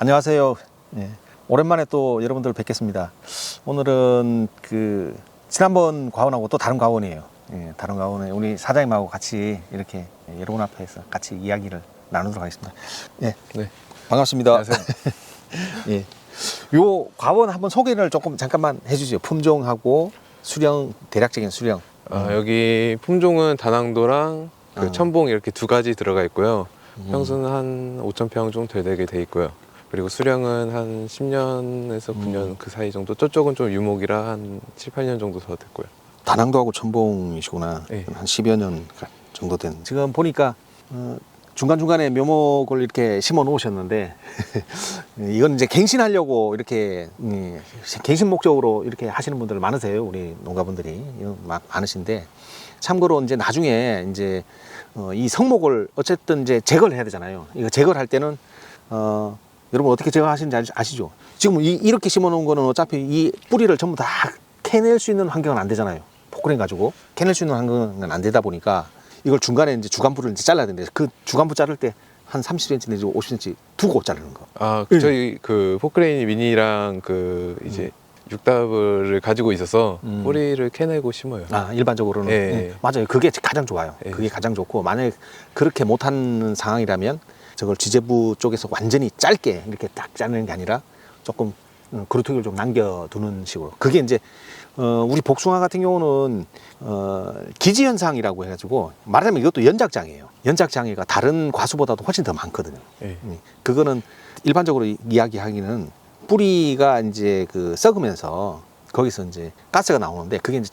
안녕하세요. 예, 오랜만에 또 여러분들 뵙겠습니다. 오늘은 그 지난번 과원하고 또 다른 과원이에요. 예, 다른 과원에 우리 사장님하고 같이 이렇게 여러분 앞에서 같이 이야기를 나누도록 하겠습니다. 예, 네. 반갑습니다. 안녕하세요. 예, 요 과원 한번 소개를 조금 잠깐만 해주세요. 품종하고 수령 대략적인 수령. 아, 여기 품종은 다낭도랑 그 어. 첨봉 이렇게 두 가지 들어가 있고요. 음. 평수는 한 5천 평 정도 되게 돼 있고요. 그리고 수령은 한 10년에서 9년 음. 그 사이 정도. 저쪽은 좀 유목이라 한 7, 8년 정도 더 됐고요. 다낭도하고 첨봉이시구나. 예. 한 10여 년 정도 된. 지금 보니까 어, 중간중간에 묘목을 이렇게 심어 놓으셨는데 이건 이제 갱신하려고 이렇게 음, 갱신 목적으로 이렇게 하시는 분들 많으세요. 우리 농가분들이 막 많으신데 참고로 이제 나중에 이제 어, 이 성목을 어쨌든 이제 제거를 해야 되잖아요. 이거 제거를 할 때는 어, 여러분 어떻게 제거하시는지 아시- 아시죠? 지금 이, 이렇게 심어 놓은 거는 어차피 이 뿌리를 전부 다 캐낼 수 있는 환경은 안 되잖아요. 포크레인 가지고 캐낼 수 있는 환경은 안 되다 보니까 이걸 중간에 이제 주간부를 이제 잘라야 되는데 그 주간부 자를 때 한 30cm 내지 50cm 두고 자르는 거. 아, 예. 저희 그 포크레인 미니랑 그 이제 육답을 가지고 있어서 음. 뿌리를 캐내고 심어요. 아 일반적으로는 예, 예, 예. 맞아요. 그게 가장 좋아요. 예. 그게 가장 좋고 만약에 그렇게 못하는 상황이라면 저걸 지재부 쪽에서 완전히 짧게 이렇게 딱 자르는 게 아니라 조금 음, 그루트기를 좀 남겨두는 식으로. 그게 이제 어, 우리 복숭아 같은 경우는 어, 기지 현상이라고 해가지고 말하자면 이것도 연작장이에요. 연작 장애가 다른 과수보다도 훨씬 더 많거든요. 예. 음, 그거는 일반적으로 이- 이야기하기는 뿌리가 이제 그 썩으면서 거기서 이제 가스가 나오는데 그게 이제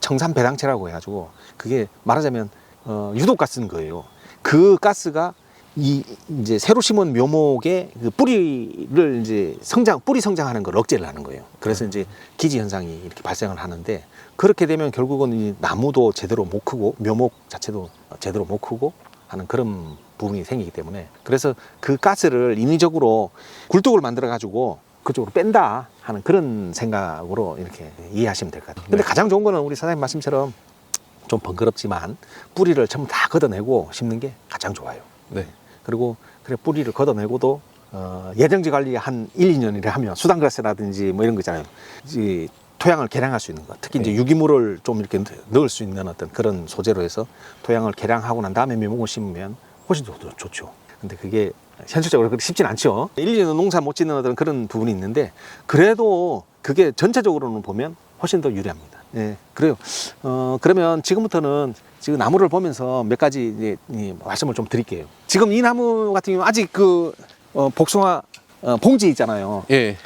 청산 배당체라고 해가지고 그게 말하자면 어, 유독 가스인 거예요. 그 가스가 이 이제 새로 심은 묘목의 그 뿌리를 이제 성장 뿌리 성장하는 걸 억제를 하는 거예요. 그래서 이제 기지 현상이 이렇게 발생을 하는데 그렇게 되면 결국은 이 나무도 제대로 못 크고 묘목 자체도 제대로 못 크고 하는 그런 부분이 생기기 때문에 그래서 그 가스를 인위적으로 굴뚝을 만들어 가지고 그쪽으로 뺀다 하는 그런 생각으로 이렇게 이해하시면 될 것 같아요. 근데 네. 가장 좋은 거는 우리 사장님 말씀처럼 좀 번거롭지만 뿌리를 전부 다 걷어내고 심는 게 가장 좋아요. 네. 그리고 그래 뿌리를 걷어내고도 어, 예정지 관리 한 1, 2년이라 하면 수단가스라든지 뭐 이런 거 있잖아요. 이 토양을 개량할 수 있는 것. 특히 이제 네. 유기물을 좀 이렇게 넣을 수 있는 어떤 그런 소재로 해서 토양을 개량하고 난 다음에 묘목을 심으면 훨씬 더 좋죠. 근데 그게 현실적으로 그렇게 쉽진 않죠. 1, 2년 농사 못 짓는 어떤 그런 부분이 있는데 그래도 그게 전체적으로는 보면 훨씬 더 유리합니다. 예, 그래요. 어, 그러면 지금부터는 지금 나무를 보면서 몇 가지 이제 이 말씀을 좀 드릴게요. 지금 이 나무 같은 경우 아직 그 어, 복숭아 어, 봉지 있잖아요. 예.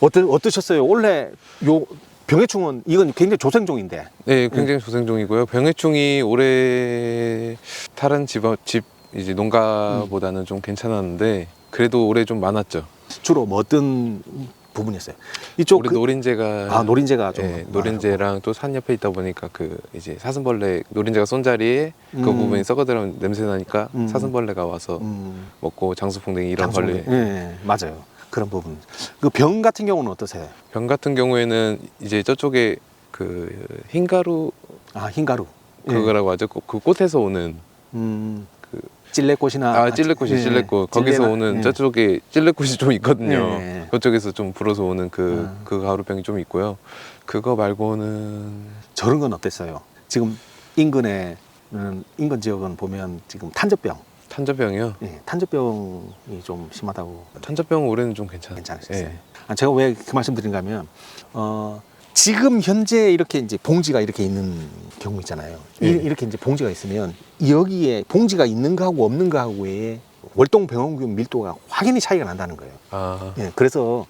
어떠, 어떠셨어요? 원래 요 병해충은 이건 굉장히 조생종인데. 네, 굉장히 조생종이고요. 병해충이 올해 다른 집, 집 이제 농가보다는 좀 괜찮았는데 그래도 올해 좀 많았죠. 주로 뭐 어떤 부분이었어요? 이쪽 올해 그- 노린재가 아 노린재가 좀 예, 노린재랑 또 산 옆에 있다 보니까 그 이제 사슴벌레 노린재가 쏜 자리에 그 음. 부분이 썩어들어면 냄새 나니까 음. 사슴벌레가 와서 음, 먹고 장수풍뎅이 이런 장수풍뎅이. 벌레. 예, 예, 맞아요. 그런 부분. 그 병 같은 경우는 어떠세요? 병 같은 경우에는 이제 저쪽에 그 흰가루 아 흰가루. 예. 그거라고 하죠. 그- 그 꽃에서 오는 음, 그- 찔레꽃이나 아 찔레꽃이 예, 찔레꽃 거기서 찔레나- 오는 예. 저쪽에 찔레꽃이 좀 있거든요. 예, 예. 그쪽에서 좀 불어서 오는 그 아. 그 가루병이 좀 있고요. 그거 말고는 저런 건 어땠어요? 지금 인근에 음, 인근 지역은 보면 지금 탄저병, 탄저병이요. 예, 탄저병이 좀 심하다고 탄저병 올해는 좀 괜찮. 괜찮으셨어요. 예. 아, 제가 왜 그 말씀 드린가면 어, 지금 현재 이렇게 이제 봉지가 이렇게 있는 경우 있잖아요. 이- 예. 이렇게 이제 봉지가 있으면 여기에 봉지가 있는 거하고 없는 거하고의 월동 병원균 밀도가 확연히 차이가 난다는 거예요. 아 예, 그래서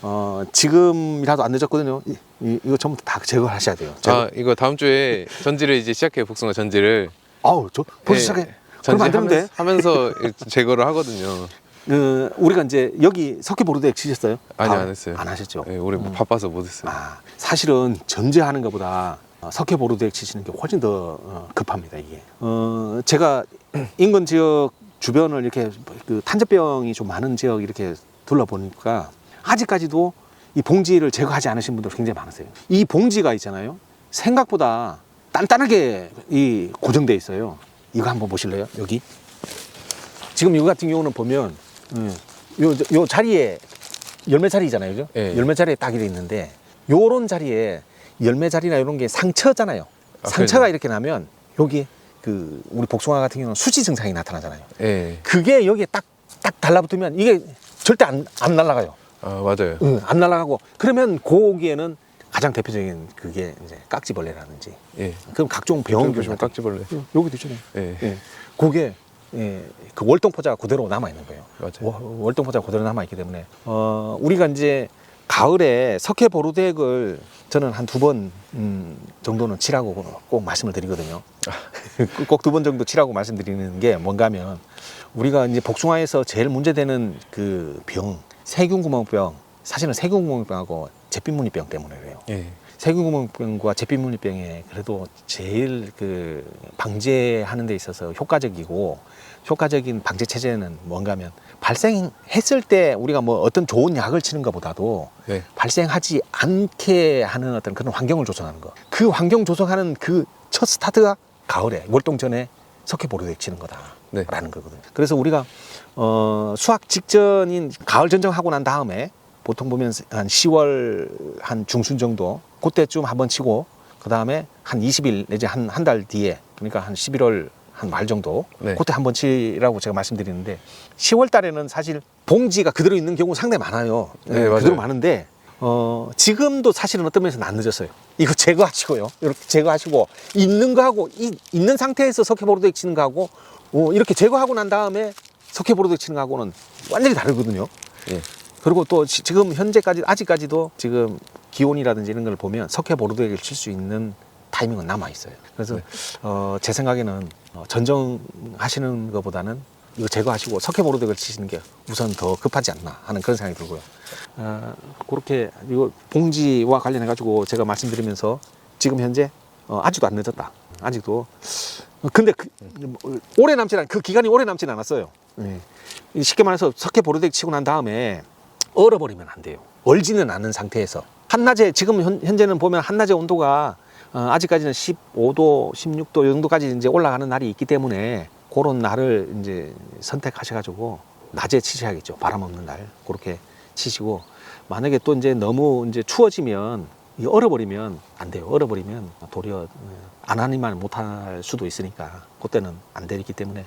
어, 지금이라도 안 늦었거든요. 이, 이, 이거 전부 다 제거하셔야 돼요. 제거. 아 이거 다음 주에 전지를 이제 시작해 요 복숭아 전지를 아우, 저 벌써 예, 시작해. 안 되는데. 전지하면서 하면서 제거를 하거든요. 그 우리가 이제 여기 석회 보르덱 치셨어요? 아니, 다- 안 했어요. 안 하셨죠? 예, 올해 뭐 음. 바빠서 못 했어요. 아, 사실은 전제하는 것보다 어, 석회 보르덱 치시는 게 훨씬 더 어, 급합니다 이게. 어, 제가 인근 지역 주변을 이렇게 그 탄저병이 좀 많은 지역 이렇게 둘러보니까 아직까지도 이 봉지를 제거하지 않으신 분들 굉장히 많으세요. 이 봉지가 있잖아요. 생각보다 단단하게 이 고정돼 있어요. 이거 한번 보실래요? 여기 지금 이거 같은 경우는 보면 음, 요, 요 자리에 열매 자리잖아요. 그죠? 예. 열매 자리에 딱이 돼 있는데 요런 자리에 열매 자리나 이런 게 상처잖아요. 아, 상처가 그래요? 이렇게 나면 여기 그 우리 복숭아 같은 경우는 수지 증상이 나타나잖아요. 예. 그게 여기에 딱, 딱 달라붙으면 이게 절대 안, 안 날아가요. 아 맞아요. 응, 안 날아가고. 그러면 고기에는 가장 대표적인 그게 이제 깍지벌레라든지 예. 그럼 각종 병 좀 깍지벌레. 여기도 있잖아요. 예. 예. 그게 예, 그 월동 포자가 그대로 남아 있는 거예요. 맞아요. 월- 월동 포자가 그대로 남아 있기 때문에 어, 우리가 이제 가을에 석회 보루덱을 저는 한 두번 음, 정도는 치라고 꼭 말씀을 드리거든요. 꼭 두 번 정도 치라고 말씀드리는 게 뭔가 하면 우리가 이제 복숭아에서 제일 문제되는 그 병, 세균구멍병, 사실은 세균구멍병하고 잿빛무늬병 때문에 그래요. 예. 세균구멍병과 잿빛무늬병에 그래도 제일 그 방제하는 데 있어서 효과적이고 효과적인 방제 체제는 뭔가 하면 발생했을 때 우리가 뭐 어떤 좋은 약을 치는 것보다도 네. 발생하지 않게 하는 어떤 그런 환경을 조성하는 거. 그 환경 조성하는 그 첫 스타트가 가을에 월동 전에 석회 보르덱 치는 네. 거다라는 거거든요. 그래서 우리가 어, 수확 직전인 가을 전정하고 난 다음에 보통 보면 한 10월 한 중순 정도 그때쯤 한번 치고 그 다음에 한 20일 내지 한 한 달 뒤에 그러니까 한 11월 한 말 정도 네. 그때 한번 치라고 제가 말씀드리는데 10월 달에는 사실 봉지가 그대로 있는 경우 상당히 많아요. 네, 예, 맞아요. 그대로 많은데 어, 지금도 사실은 어떤 면에서는 안 늦었어요. 이거 제거하시고요. 이렇게 제거하시고 있는 거하고 이, 있는 상태에서 석회보로덱 치는 거하고 어, 이렇게 제거하고 난 다음에 석회보로덱 치는 거하고는 완전히 다르거든요. 예. 그리고 또 지- 지금 현재까지 아직까지도 지금 기온이라든지 이런 걸 보면 석회 보르덱을 칠 수 있는 타이밍은 남아 있어요. 그래서 네. 어, 제 생각에는 어, 전정하시는 것보다는 이거 제거하시고 석회 보르덱을 치시는 게 우선 더 급하지 않나 하는 그런 생각이 들고요. 어, 그렇게 이거 봉지와 관련해 가지고 제가 말씀드리면서 지금 현재 어, 아직도 안 늦었다. 아직도 어, 근데 그, 뭐, 오래 남지 않, 그 기간이 오래 남지는 않았어요. 예. 쉽게 말해서 석회 보르덱 치고 난 다음에 얼어버리면 안 돼요. 얼지는 않은 상태에서 한낮에 지금 현, 현재는 보면 한낮의 온도가 어, 아직까지는 15도, 16도 이 정도까지 이제 올라가는 날이 있기 때문에 그런 날을 이제 선택하셔가지고 낮에 치셔야겠죠. 바람 없는 날 그렇게 치시고 만약에 또 이제 너무 이제 추워지면 이 얼어버리면 안 돼요. 얼어버리면 도리어 어, 안 하니만 못할 수도 있으니까 그때는 안 되기 때문에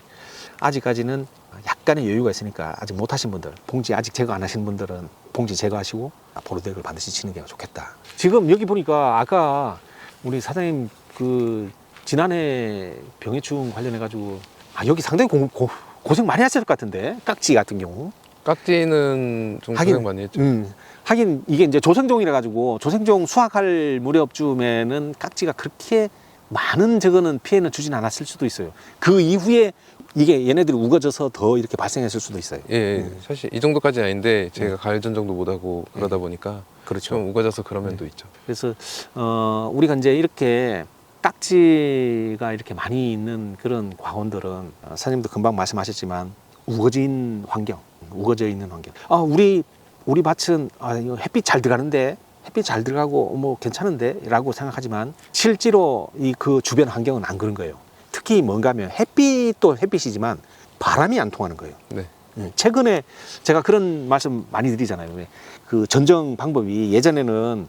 아직까지는 약간의 여유가 있으니까 아직 못하신 분들 봉지 아직 제거 안 하신 분들은 봉지 제거하시고 보르덱을 반드시 치는 게 좋겠다. 지금 여기 보니까 아까 우리 사장님 그 지난해 병해충 관련해 가지고 아 여기 상당히 고, 고, 고생 많이 하셨을 것 같은데 깍지 같은 경우 깍지는 좀 하긴, 고생 많이 했죠. 음, 하긴 이게 이제 조생종이라 가지고 조생종 수확할 무렵쯤에는 깍지가 그렇게 많은 저거는 피해는 주진 않았을 수도 있어요. 그 이후에 이게 얘네들이 우거져서 더 이렇게 발생했을 수도 있어요. 예, 예. 음. 사실 이 정도까지는 아닌데 제가 가을 전 정도 못 하고 그러다 보니까 그렇죠. 좀 우거져서 그런 면도 있죠. 그래서 어, 우리가 이제 이렇게 딱지가 이렇게 많이 있는 그런 광원들은 어, 사장님도 금방 말씀하셨지만 우거진 환경, 우거져 있는 환경. 아 우리 우리 밭은 아, 이거 햇빛 잘 들어가는데 햇빛 잘 들어가고 뭐 괜찮은데 라고 생각하지만 실제로 이 그 주변 환경은 안 그런 거예요. 특히 뭔가 하면 햇빛도 햇빛이지만 바람이 안 통하는 거예요. 네. 예, 최근에 제가 그런 말씀 많이 드리잖아요. 왜? 그 전정 방법이 예전에는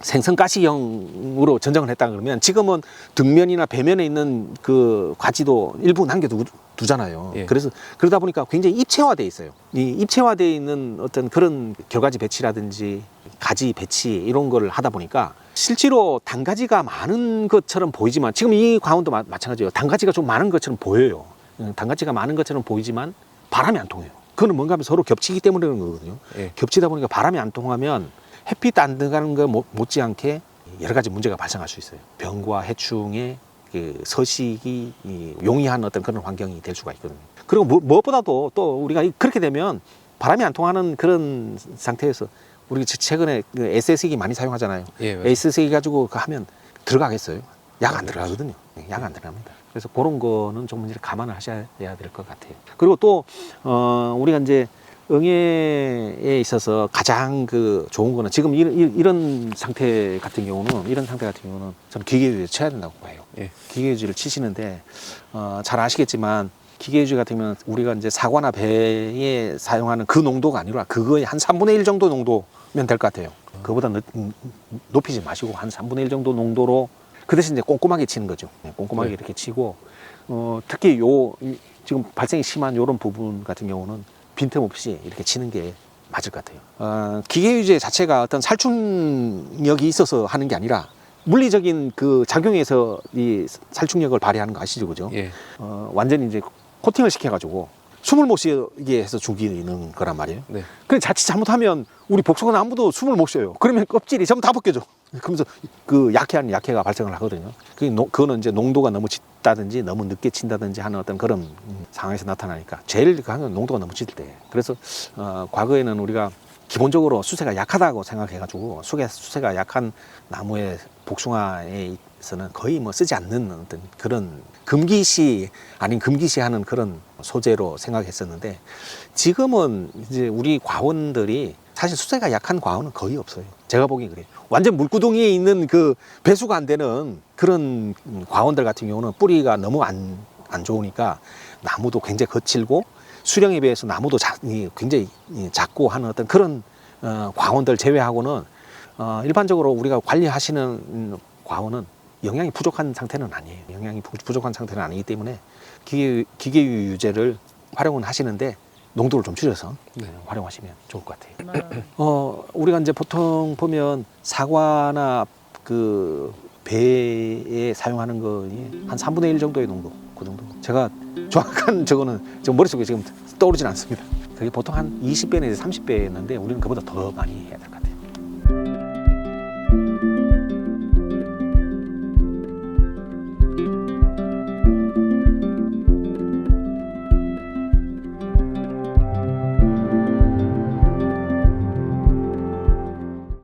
생선가시형으로 전정을 했다 그러면 지금은 등면이나 배면에 있는 그 과지도 일부 남겨두잖아요. 예. 그래서 그러다 보니까 굉장히 입체화돼 있어요. 이 입체화돼 있는 어떤 그런 결과지 배치라든지 가지 배치 이런 거를 하다 보니까 실제로 단가지가 많은 것처럼 보이지만 지금 이 광원도 마, 마찬가지예요. 단가지가 좀 많은 것처럼 보여요. 음, 단가지가 많은 것처럼 보이지만 바람이 안 통해요. 그거는 뭔가 하면 서로 겹치기 때문에 그런 거거든요. 예. 겹치다 보니까 바람이 안 통하면 햇빛 안 들어가는 거 못- 못지않게 여러 가지 문제가 발생할 수 있어요. 병과 해충의 그 서식이 이 용이한 어떤 그런 환경이 될 수가 있거든요. 그리고 무- 무엇보다도 또 우리가 이- 그렇게 되면 바람이 안 통하는 그런 상태에서 우리 최근에 그 SS기 많이 사용하잖아요. 예, 맞아요. SS기 가지고 그 하면 들어가겠어요? 약 안 들어가거든요. 약 안 들어갑니다. 그래서 그런 거는 좀 이제 감안을 하셔야 될 것 같아요. 그리고 또, 어, 우리가 이제 응애에 있어서 가장 그 좋은 거는 지금 이런, 이런 상태 같은 경우는, 이런 상태 같은 경우는 저는 기계유지를 쳐야 된다고 봐요. 예. 기계유지를 치시는데, 어, 잘 아시겠지만, 기계유지 같으면 우리가 이제 사과나 배에 사용하는 그 농도가 아니라 그거의 한 3분의 1 정도 농도면 될 것 같아요. 그보다 높이지 마시고 한 3분의 1 정도 농도로 그 대신 이제 꼼꼼하게 치는 거죠. 네, 꼼꼼하게 네. 이렇게 치고 어, 특히 요 이- 지금 발생이 심한 요런 부분 같은 경우는 빈틈없이 이렇게 치는 게 맞을 것 같아요. 어, 기계 유제 자체가 어떤 살충력이 있어서 하는 게 아니라 물리적인 그 작용에서 이 살충력을 발휘하는 거 아시죠, 그죠? 예. 어, 완전히 이제 코팅을 시켜가지고 숨을 못 쉬게 해서 죽이는 거란 말이에요. 네. 근데 자칫 잘못하면 우리 복숭아 나무도 숨을 못 쉬어요. 그러면 껍질이 전부 다 벗겨져. 그러면서 그 약해하는 약해가 발생을 하거든요. 그 노- 그거는 이제 농도가 너무 짙 다든지 너무 늦게 친다든지 하는 어떤 그런 음, 상황에서 나타나니까 제일 강한 건 농도가 너무 짙을 때. 그래서 어, 과거에는 우리가 기본적으로 수세가 약하다고 생각해가지고 수세, 수세가 약한 나무의 복숭아에 있어서는 거의 뭐 쓰지 않는 어떤 그런 금기시 아닌 금기시 하는 그런 소재로 생각했었는데 지금은 이제 우리 과원들이 사실 수세가 약한 과원은 거의 없어요. 제가 보기엔 그래요. 완전 물구덩이에 있는 그 배수가 안 되는 그런 과원들 같은 경우는 뿌리가 너무 안, 안 좋으니까 나무도 굉장히 거칠고 수령에 비해서 나무도 자- 이 굉장히 이 작고 하는 어떤 그런 어, 과원들 제외하고는 어, 일반적으로 우리가 관리하시는 음, 과원은 영양이 부족한 상태는 아니에요. 영양이 부- 부족한 상태는 아니기 때문에 기계, 기계유 유제를 활용은 하시는데 농도를 좀 줄여서 네. 활용하시면 좋을 것 같아요. 어, 우리가 이제 보통 보면 사과나 그 배에 사용하는 거이 한 3분의 1 정도의 농도, 그 정도. 제가 정확한 저거는 저 머릿속에 지금 떠오르진 않습니다. 그게 보통 한 20배 내지 30배였는데 우리는 그보다 더 많이 해야 될 것 같아요.